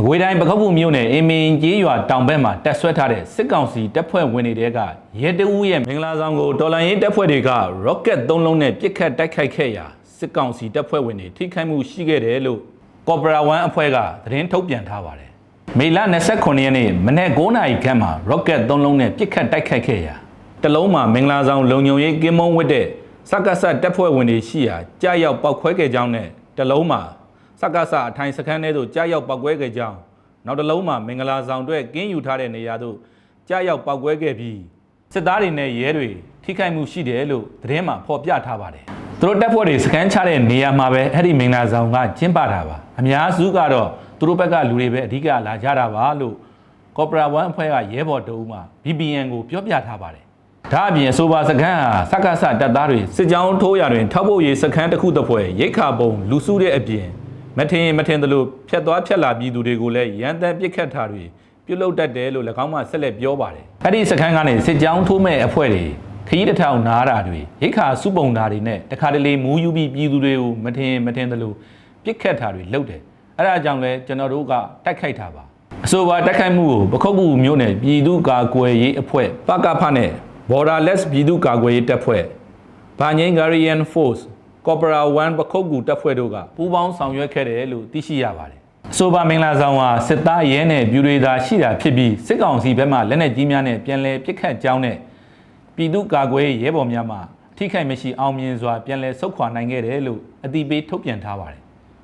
မကွေးတိုင်းပခုတ်ကူမြို့နယ်အင်းမင်းကြီးရွာတောင်ဘက်မှာတက်ဆွဲထားတဲ့စစ်ကောင်စီတပ်ဖွဲ့ဝင်တွေကရဲတအူးရဲ့မင်္ဂလာဆောင်ကိုတော်လန်ရေးတပ်ဖွဲ့တွေက rocket 3လုံးနဲ့ပစ်ခတ်တိုက်ခိုက်ခဲ့ရာစစ်ကောင်စီတပ်ဖွဲ့ဝင်တွေထိခိုက်မှုရှိခဲ့တယ်လို့ Cobra 1အဖွဲ့ကသတင်းထုတ်ပြန်ထားပါတယ်။မေလ29ရက်နေ့မနေ့9နာရီခန့်မှာ rocket 3လုံးနဲ့ပစ်ခတ်တိုက်ခိုက်ခဲ့ရာတစ်လုံးမှာမင်္ဂလာဆောင်လုံခြုံရေးကင်းမုံဝတ်တဲ့စက္ကစတပ်ဖွဲ့ဝင်တွေရှိရာကြားရောက်ပောက်ခွဲခဲ့ကြောင်းနဲ့တစ်လုံးမှာ စက္ကစအထိုင်စခန်းထဲသို့ကြားရောက်ပောက်ကွဲခဲ့ကြောင်းနောက်တစ်လုံးမှာမင်္ဂလာဆောင်အတွက်ကင်းယူထားတဲ့နေရာသို့ကြားရောက်ပောက်ကွဲခဲ့ပြီးစစ်သားတွေနဲ့ရဲတွေထိခိုက်မှုရှိတယ်လို့သတင်းမှာဖော်ပြထားပါတယ်သူတို့တပ်ဖွဲ့တွေစခန်းချတဲ့နေရာမှာပဲအဲ့ဒီမင်္ဂလာဆောင်ကကျင်းပတာပါအများစုကတော့သူတို့ဘက်ကလူတွေပဲအဓိကလာကြတာပါလို့ Cobra 1အဖွဲ့ကရဲဘော်တအုပ်မှ BBN ကိုပြောပြထားပါတယ်ဒါအပြင်အဆိုပါစခန်းဟာစက္ကစတပ်သားတွေစစ်ကြောင်းထိုးရတွင်ထောက်ဖို့ရေးစခန်းတစ်ခုတစ်ဖွဲ့ရိတ်ခါပုံလူစုတဲ့အပြင် မထင်ရင်မထင်သလိုဖြတ်သွားဖြတ်လာပြည်သူတွေကိုလည်းရန်တမ်းပစ်ခတ်တာတွေပြုတ်လုတတ်တယ်လို့၎င်းမှဆက်လက်ပြောပါတယ်။အဲ့ဒီစခန်းကနေစစ်ကြောင်းထိုးမဲ့အဖွဲ့တွေခရီးတစ်ထောင်နားတာတွေရိတ်ခါစုပုံတာတွေနဲ့တခါတလေမူးယူပြီးပြည်သူတွေကိုမထင်ရင်မထင်သလိုပစ်ခတ်တာတွေလုပ်တယ်။အဲ့ဒါကြောင့်လဲကျွန်တော်တို့ကတိုက်ခိုက်တာပါ။အဆိုပါတိုက်ခိုက်မှုကိုပခုတ်ကူမျိုးနဲ့ပြည်သူ့ကာကွယ်ရေးအဖွဲ့ပကဖနဲ့ Borderless ပြည်သူ့ကာကွယ်ရေးတပ်ဖွဲ့ဘာငိန် Guardian Force Cobra 1ပခုတ်ကူတပ်ဖွဲ့တို့ကပူးပေါင်းဆောင်ရွက်ခဲ့တယ်လို့သိရှိရပါတယ်။အဆိုပါမင်္ဂလာဆောင်ဟာစစ်သားရဲနဲ့ပြူတွေသာရှိတာဖြစ်ပြီးစစ်ကောင်စီဘက်မှလက်နက်ကြီးများနဲ့ပြန်လည်ပစ်ခတ်ကြောင်းနဲ့ပြည်သူ့ကာကွယ်ရေးရဲဘော်များမှအထိခိုက်မရှိအောင်မြင်စွာပြန်လည်ဆုတ်ခွာနိုင်ခဲ့တယ်လို့အသိပေးထုတ်ပြန်ထားပါတယ်